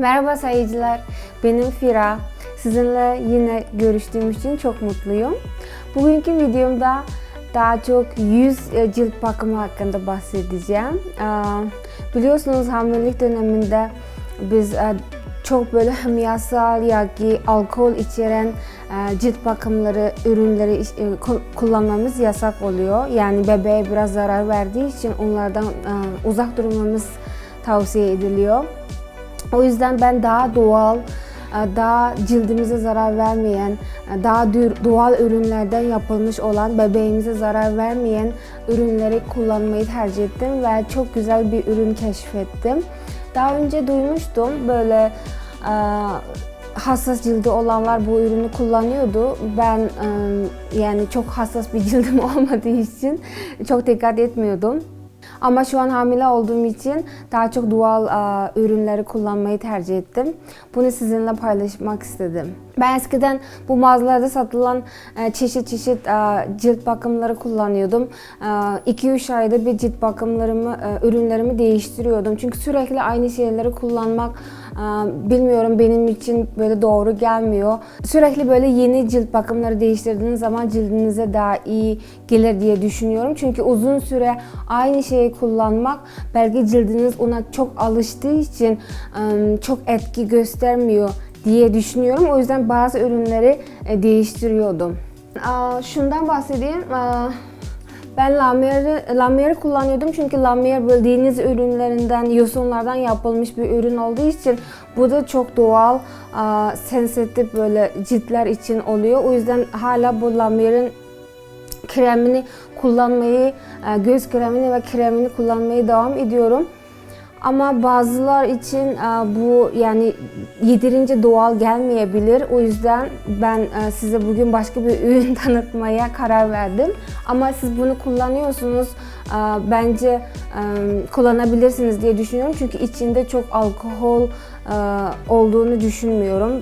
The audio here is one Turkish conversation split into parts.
Merhaba sayıcılar, benim Fira. Sizinle yine görüştüğüm için çok mutluyum. Bugünkü videomda daha çok yüz e, cilt bakımı hakkında bahsedeceğim. Biliyorsunuz hamilelik döneminde biz e, çok böyle hem yasal ya ki alkol içeren e, cilt bakımları, ürünleri ku- kullanmamız yasak oluyor. Yani bebeğe biraz zarar verdiği için onlardan uzak durmamız tavsiye ediliyor. O yüzden ben daha doğal, e, daha cildimize zarar vermeyen, e, daha doğal ürünlerden yapılmış olan, bebeğimize zarar vermeyen ürünleri kullanmayı tercih ettim ve çok güzel bir ürün keşfettim. Daha önce duymuştum böyle e, hassas cildi olanlar bu ürünü kullanıyordu. Ben yani çok hassas bir cildim olmadığı için çok dikkat etmiyordum. Ama şu an hamile olduğum için daha çok doğal ürünleri kullanmayı tercih ettim. Bunu sizinle paylaşmak istedim. Ben eskiden bu mağazalarda satılan e, çeşit çeşit cilt bakımları kullanıyordum. 2-3 ayda bir cilt bakımlarımı, e, ürünlerimi değiştiriyordum. Çünkü sürekli aynı şeyleri kullanmak bilmiyorum benim için böyle doğru gelmiyor. Sürekli böyle yeni cilt bakımları değiştirdiğiniz zaman cildinize daha iyi gelir diye düşünüyorum. Çünkü uzun süre aynı şeyi kullanmak belki cildiniz ona çok alıştığı için çok etki göstermiyor diye düşünüyorum. O yüzden bazı ürünleri e, değiştiriyordum. Şundan bahsedeyim. Ben Lamier'i Lamier'i kullanıyordum çünkü Lamier bildiğiniz ürünlerinden, yosunlardan yapılmış bir ürün olduğu için bu da çok doğal, aa, sensitif böyle ciltler için oluyor. O yüzden hala bu Lamier'in kremini kullanmayı, göz kremini ve kremini kullanmayı devam ediyorum. Ama bazılar için e, bu yani yeterince doğal gelmeyebilir. O yüzden ben e, size bugün başka bir ürün tanıtmaya karar verdim. Ama siz bunu kullanıyorsunuz. e, Bence kullanabilirsiniz diye düşünüyorum. Çünkü içinde çok alkol olduğunu düşünmüyorum.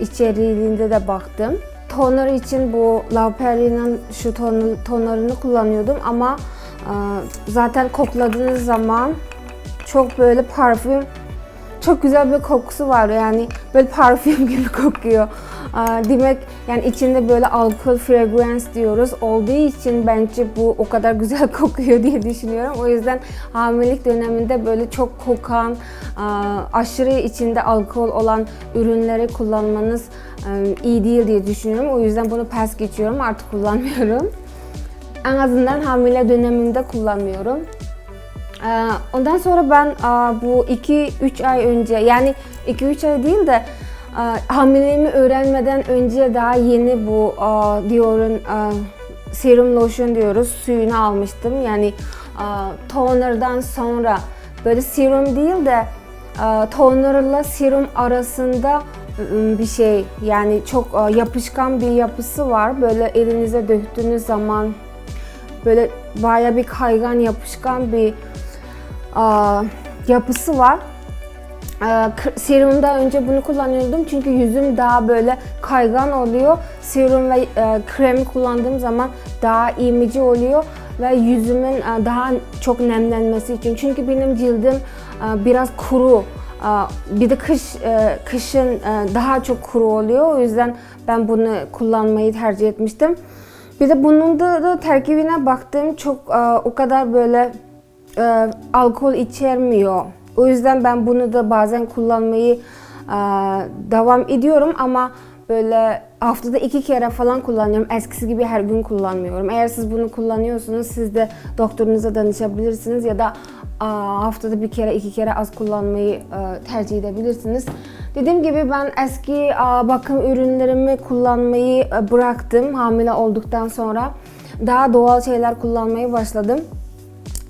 İçeriğinde de baktım. Toner için bu La Perri'nin şu ton- tonerını kullanıyordum ama zaten kokladığınız zaman çok böyle parfüm çok güzel bir kokusu var yani böyle parfüm gibi kokuyor. Demek yani içinde böyle alkol fragrance diyoruz olduğu için bence bu o kadar güzel kokuyor diye düşünüyorum. O yüzden hamilelik döneminde böyle çok kokan, aşırı içinde alkol olan ürünleri kullanmanız iyi değil diye düşünüyorum. O yüzden bunu pas geçiyorum artık kullanmıyorum. En azından hamile döneminde kullanmıyorum. Ee, Ondan sonra ben bu 2-3 ay önce yani 2-3 ay değil de hamileliğimi öğrenmeden önce daha yeni bu aa, serum lotion diyoruz suyunu almıştım. Yani toner'dan sonra böyle serum değil de toner'la serum arasında bir şey yani çok yapışkan bir yapısı var. Böyle elinize döktüğünüz zaman böyle baya bir kaygan yapışkan bir yapısı var. Ee, kr- Serumda önce bunu kullanıyordum çünkü yüzüm daha böyle kaygan oluyor. Serum ve e, kremi kullandığım zaman daha imici oluyor ve yüzümün e, daha çok nemlenmesi için. Çünkü benim cildim e, biraz kuru. Bir de kış kışın daha çok kuru oluyor. O yüzden ben bunu kullanmayı tercih etmiştim. Bir de bunun da, da terkibine baktım çok o kadar böyle e, alkol içermiyor. O yüzden ben bunu da bazen kullanmayı e, devam ediyorum ama böyle haftada iki kere falan kullanıyorum. Eskisi gibi her gün kullanmıyorum. Eğer siz bunu kullanıyorsunuz siz de doktorunuza danışabilirsiniz ya da haftada bir kere iki kere az kullanmayı e, tercih edebilirsiniz. Dediğim gibi ben eski bakım ürünlerimi kullanmayı e, bıraktım hamile olduktan sonra. Daha doğal şeyler kullanmaya başladım.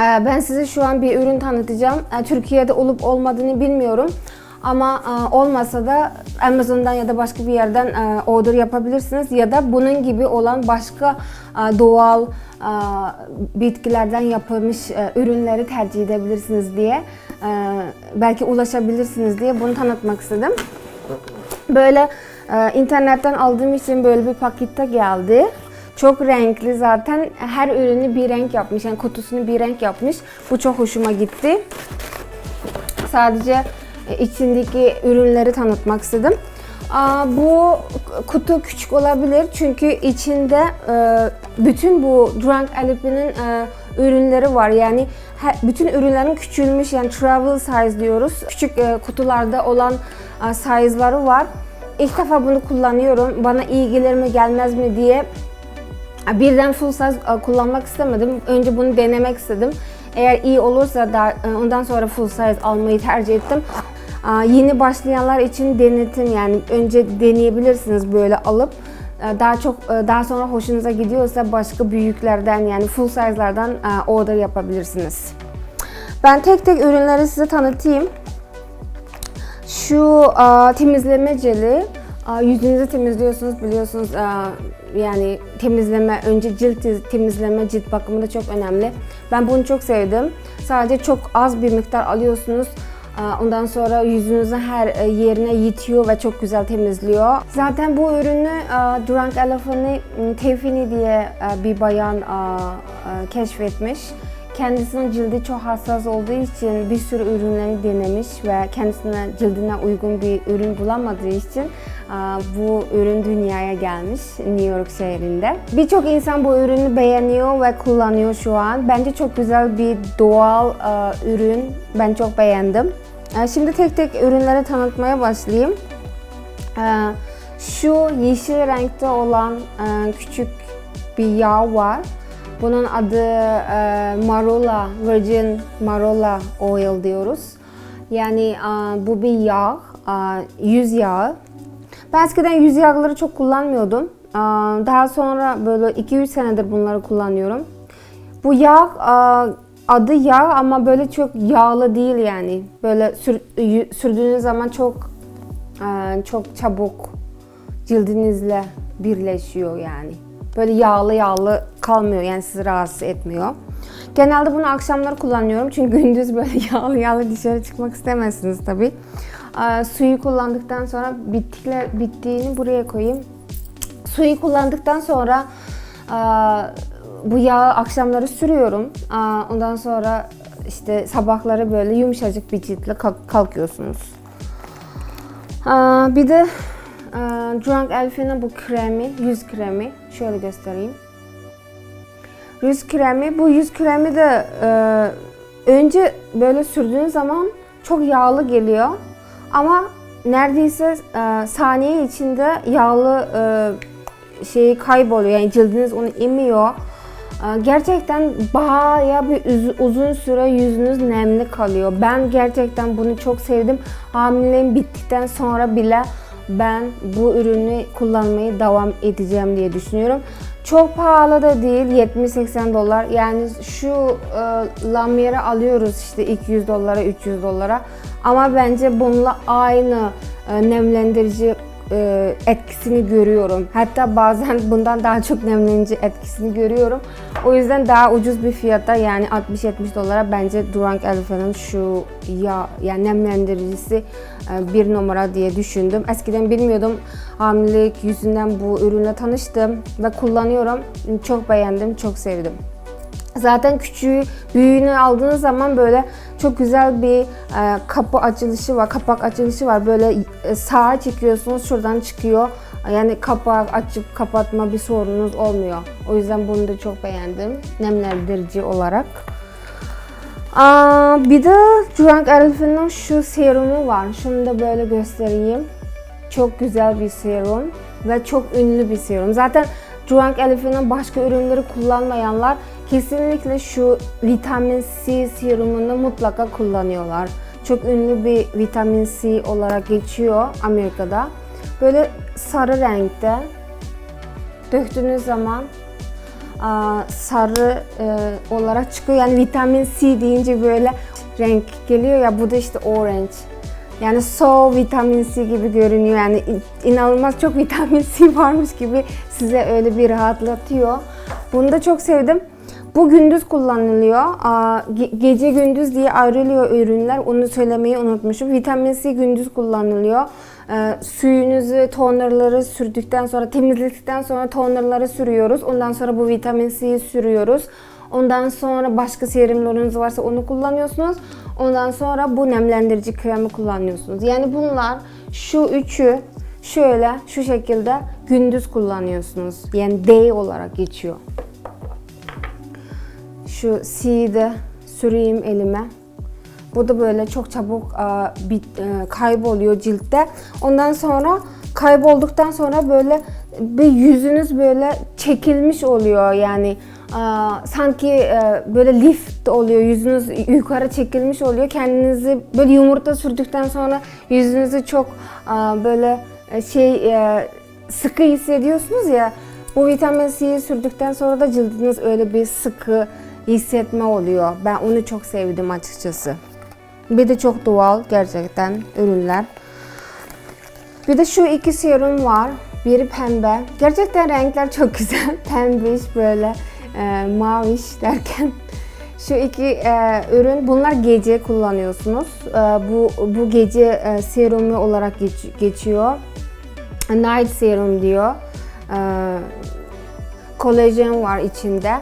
Ee, Ben size şu an bir ürün tanıtacağım. Ee, Türkiye'de olup olmadığını bilmiyorum. Ama e, olmasa da Amazon'dan ya da başka bir yerden e, order yapabilirsiniz. Ya da bunun gibi olan başka e, doğal bitkilerden yapılmış ürünleri tercih edebilirsiniz diye. Belki ulaşabilirsiniz diye bunu tanıtmak istedim. Böyle internetten aldığım için böyle bir pakette geldi. Çok renkli zaten. Her ürünü bir renk yapmış. Yani kutusunu bir renk yapmış. Bu çok hoşuma gitti. Sadece e, içindeki ürünleri tanıtmak istedim. Aa, Bu kutu küçük olabilir çünkü içinde e, bütün bu Drunk Elephant'in e, ürünleri var. Yani he- bütün ürünlerin küçülmüş yani travel size diyoruz. Küçük e, kutularda olan e, size'ları var. İlk defa bunu kullanıyorum. Bana iyi gelir mi gelmez mi diye birden full size e, kullanmak istemedim. Önce bunu denemek istedim. Eğer iyi olursa da e, ondan sonra full size almayı tercih ettim. Yeni başlayanlar için denetim yani önce deneyebilirsiniz böyle alıp daha çok e, daha sonra hoşunuza gidiyorsa başka büyüklerden yani full size'lardan order yapabilirsiniz. Ben tek tek ürünleri size tanıtayım. Şu temizleme jeli yüzünüzü temizliyorsunuz biliyorsunuz yani temizleme önce cilt temizleme cilt bakımı da çok önemli. Ben bunu çok sevdim. Sadece çok az bir miktar alıyorsunuz. Ondan sonra yüzünüzün her e, yerine yitiyor ve çok güzel temizliyor. Zaten bu ürünü Drunk Elephant'ı m, Tiffany diye e, bir bayan e, keşfetmiş. Kendisinin cildi çok hassas olduğu için bir sürü ürünleri denemiş ve kendisine cildine uygun bir ürün bulamadığı için bu ürün dünyaya gelmiş New York şehrinde. Birçok insan bu ürünü beğeniyor ve kullanıyor şu an. Bence çok güzel bir doğal ürün. Ben çok beğendim. Şimdi tek tek ürünleri tanıtmaya başlayayım. Şu yeşil renkte olan küçük bir yağ var. Bunun adı e, Marola, Virgin Marola Oil diyoruz. Yani e, bu bir yağ, e, yüz yağı. Ben eskiden yüz yağları çok kullanmıyordum. E, Daha sonra böyle 2-3 senedir bunları kullanıyorum. Bu yağ e, adı yağ ama böyle çok yağlı değil yani. Böyle sür, sürdüğünüz zaman çok e, çok çabuk cildinizle birleşiyor yani. Böyle yağlı yağlı kalmıyor yani sizi rahatsız etmiyor. Genelde bunu akşamları kullanıyorum çünkü gündüz böyle yağlı yağlı dışarı çıkmak istemezsiniz tabii. Ee, suyu kullandıktan sonra bittikler bittiğini buraya koyayım. Suyu kullandıktan sonra bu yağı akşamları sürüyorum. Ondan sonra işte sabahları böyle yumuşacık bir ciltle kalk- kalkıyorsunuz. Bir de Drunk Elephant'ın bu kremi, yüz kremi. Şöyle göstereyim. Yüz kremi. Bu yüz kremi de e, önce böyle sürdüğün zaman çok yağlı geliyor. Ama neredeyse e, saniye içinde yağlı e, şeyi kayboluyor. Yani cildiniz onu emiyor. E, Gerçekten bayağı bir uzun süre yüzünüz nemli kalıyor. Ben gerçekten bunu çok sevdim. Hamileliğim bittikten sonra bile ben bu ürünü kullanmayı devam edeceğim diye düşünüyorum. Çok pahalı da değil 70-80 dolar. Yani şu e, lamyeri alıyoruz işte 200 dolara 300 dolara. Ama bence bununla aynı e, nemlendirici e, etkisini görüyorum. Hatta bazen bundan daha çok nemlendirici etkisini görüyorum. O yüzden daha ucuz bir fiyata yani 60-70 dolara bence Drunk Elephant'ın şu ya yani nemlendiricisi e, bir numara diye düşündüm. Eskiden bilmiyordum. Hamilelik yüzünden bu ürünle tanıştım ve kullanıyorum. Çok beğendim, çok sevdim. Zaten küçüğü, büyüğünü aldığınız zaman böyle çok güzel bir e, kapı açılışı var, kapak açılışı var. Böyle e, sağa çekiyorsunuz, şuradan çıkıyor. Yani kapağı açıp kapatma bir sorununuz olmuyor. O yüzden bunu da çok beğendim nemlendirici olarak. Aa, bir de Drunk Elephant'ın şu serumu var. Şunu da böyle göstereyim. Çok güzel bir serum ve çok ünlü bir serum. Zaten Drunk Elephant'ın başka ürünleri kullanmayanlar kesinlikle şu vitamin C serumunu mutlaka kullanıyorlar. Çok ünlü bir vitamin C olarak geçiyor Amerika'da. Böyle sarı renkte döktüğünüz zaman sarı e, olarak çıkıyor. Yani vitamin C deyince böyle renk geliyor ya bu da işte orange. Yani so vitamin C gibi görünüyor. Yani in- inanılmaz çok vitamin C varmış gibi size öyle bir rahatlatıyor. Bunu da çok sevdim. Bu gündüz kullanılıyor. Gece gündüz diye ayrılıyor ürünler. Onu söylemeyi unutmuşum. Vitamin C gündüz kullanılıyor. Ee, suyunuzu, tonerları sürdükten sonra, temizledikten sonra tonerları sürüyoruz. Ondan sonra bu vitamin C'yi sürüyoruz. Ondan sonra başka serumlarınız varsa onu kullanıyorsunuz. Ondan sonra bu nemlendirici kremi kullanıyorsunuz. Yani bunlar şu üçü şöyle şu şekilde gündüz kullanıyorsunuz. Yani day olarak geçiyor. Şu C'yi de süreyim elime. Bu da böyle çok çabuk e, bit, e, kayboluyor ciltte. Ondan sonra kaybolduktan sonra böyle bir yüzünüz böyle çekilmiş oluyor yani e, sanki e, böyle lift oluyor yüzünüz yukarı çekilmiş oluyor kendinizi böyle yumurta sürdükten sonra yüzünüzü çok e, böyle şey sıkı hissediyorsunuz ya bu vitamin C'yi sürdükten sonra da cildiniz öyle bir sıkı hissetme oluyor. Ben onu çok sevdim açıkçası. Bir de çok doğal gerçekten ürünler. Bir de şu iki serum var. Biri pembe. Gerçekten renkler çok güzel. Pembiş böyle e, maviş derken. Şu iki e, ürün bunlar gece kullanıyorsunuz. E, bu bu gece e, serumu olarak geç, geçiyor. Night serum diyor. E, kolajen var içinde.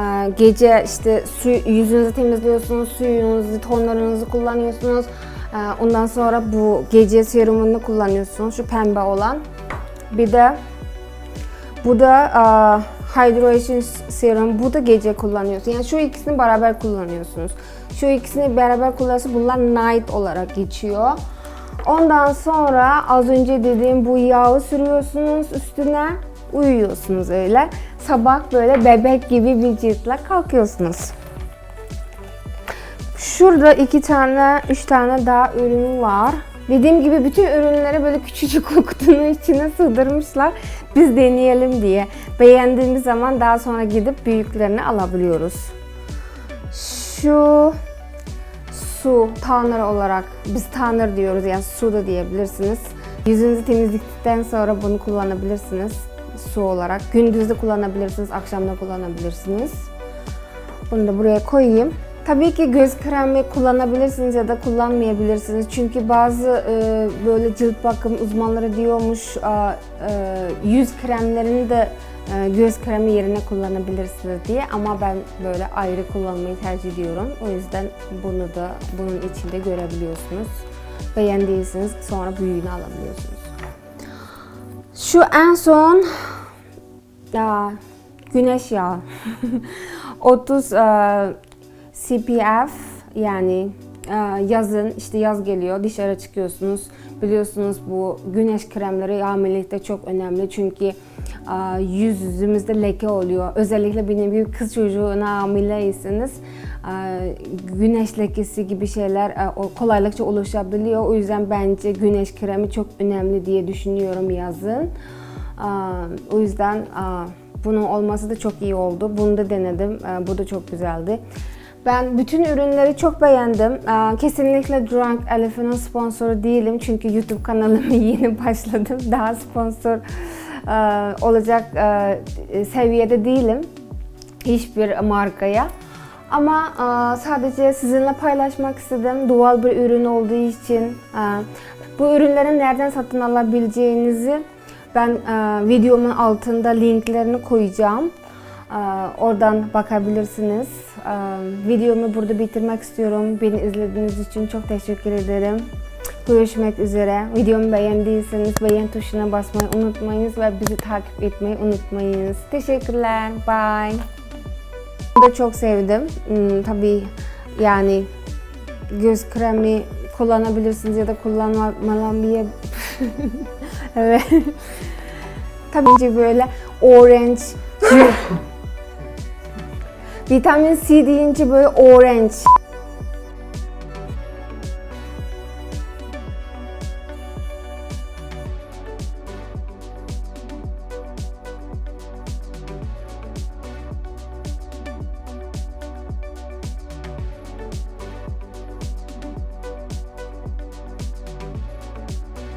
Ee, Gece işte su, yüzünüzü temizliyorsunuz, suyunuzu, tonlarınızı kullanıyorsunuz. Ee, Ondan sonra bu gece serumunu kullanıyorsunuz, şu pembe olan. Bir de bu da e, hydration serum, bu da gece kullanıyorsunuz. Yani şu ikisini beraber kullanıyorsunuz. Şu ikisini beraber kullanıyorsunuz, bunlar night olarak geçiyor. Ondan sonra az önce dediğim bu yağı sürüyorsunuz üstüne, uyuyorsunuz öyle. Sabah böyle bebek gibi bir ciltle kalkıyorsunuz. Şurada iki tane, üç tane daha ürün var. Dediğim gibi bütün ürünleri böyle küçücük kutunun içine sığdırmışlar. Biz deneyelim diye. Beğendiğimiz zaman daha sonra gidip büyüklerini alabiliyoruz. Şu su tanır olarak biz tanır diyoruz yani su da diyebilirsiniz. Yüzünüzü temizledikten sonra bunu kullanabilirsiniz su olarak. Gündüz kullanabilirsiniz, akşam da kullanabilirsiniz. Bunu da buraya koyayım. Tabii ki göz kremi kullanabilirsiniz ya da kullanmayabilirsiniz. Çünkü bazı e, böyle cilt bakım uzmanları diyormuş e, yüz kremlerini de e, göz kremi yerine kullanabilirsiniz diye. Ama ben böyle ayrı kullanmayı tercih ediyorum. O yüzden bunu da bunun içinde görebiliyorsunuz. Beğendiyseniz sonra büyüğünü alabiliyorsunuz. Şu en son ya, güneş yağı. 30 e, CPF yani e, yazın işte yaz geliyor dışarı çıkıyorsunuz. Biliyorsunuz bu güneş kremleri hamilelikte çok önemli çünkü e, yüzümüzde leke oluyor. Özellikle benim gibi kız çocuğuna hamileyseniz e, güneş lekesi gibi şeyler e, kolaylıkça oluşabiliyor. O yüzden bence güneş kremi çok önemli diye düşünüyorum yazın. O yüzden bunun olması da çok iyi oldu. Bunu da denedim. Bu da çok güzeldi. Ben bütün ürünleri çok beğendim. Kesinlikle Drunk Elephant'ın sponsoru değilim. Çünkü YouTube kanalımı yeni başladım. Daha sponsor olacak seviyede değilim. Hiçbir markaya. Ama sadece sizinle paylaşmak istedim. Doğal bir ürün olduğu için. Bu ürünlerin nereden satın alabileceğinizi ben e, videomun altında linklerini koyacağım. E, Oradan bakabilirsiniz. E, Videomu burada bitirmek istiyorum. Beni izlediğiniz için çok teşekkür ederim. Görüşmek üzere. Videomu beğendiyseniz beğen tuşuna basmayı unutmayınız ve bizi takip etmeyi unutmayınız. Teşekkürler. Bye. Bunu da çok sevdim. Hmm, tabii yani göz kremi kullanabilirsiniz ya da kullanmayan evet. Tabii böyle orange. Vitamin C deyince böyle orange